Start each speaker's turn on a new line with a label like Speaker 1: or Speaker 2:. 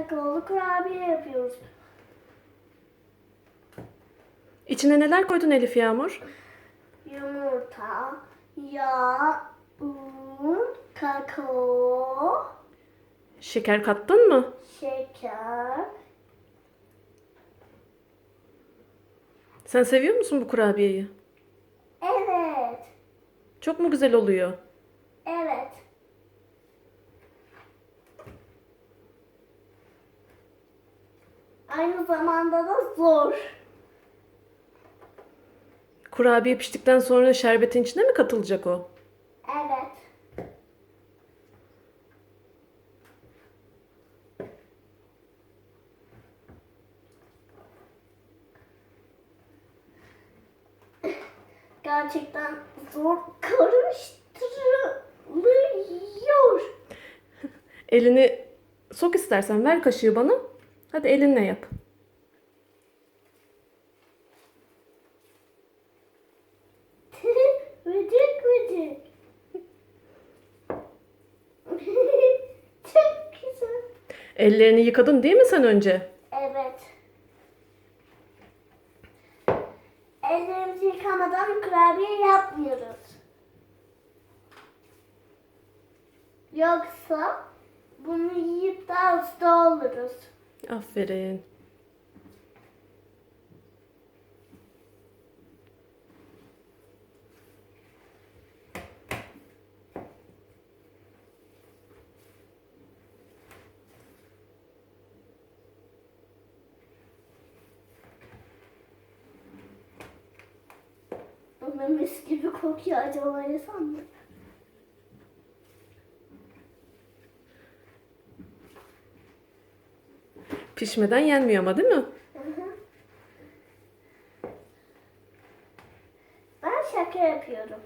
Speaker 1: Kakaolu kurabiye yapıyoruz.
Speaker 2: İçine neler koydun Elif Yağmur?
Speaker 1: Yumurta, yağ, un, kakao,
Speaker 2: Şeker kattın mı?
Speaker 1: şeker.
Speaker 2: Sen seviyor musun bu kurabiyeyi?
Speaker 1: Evet,
Speaker 2: Çok mu güzel oluyor?
Speaker 1: evet. Aynı zamanda da zor.
Speaker 2: Kurabiye piştikten sonra şerbetin içine mi katılacak o?
Speaker 1: Evet. Gerçekten zor karıştırılıyor.
Speaker 2: Elini sok istersen ver kaşığı bana. Hadi elinle yap.
Speaker 1: Vıcık vıcık. Çok güzel.
Speaker 2: Ellerini yıkadın değil mi sen önce?
Speaker 1: Evet. Ellerimizi yıkamadan kurabiye yapmıyoruz. Yoksa bunu yiyip de hasta oluruz.
Speaker 2: Aferin.
Speaker 1: Ama mis gibi kokuyor acaba yesem mi?
Speaker 2: Pişmeden yenmiyor ama değil mi?
Speaker 1: Ben şaka yapıyorum.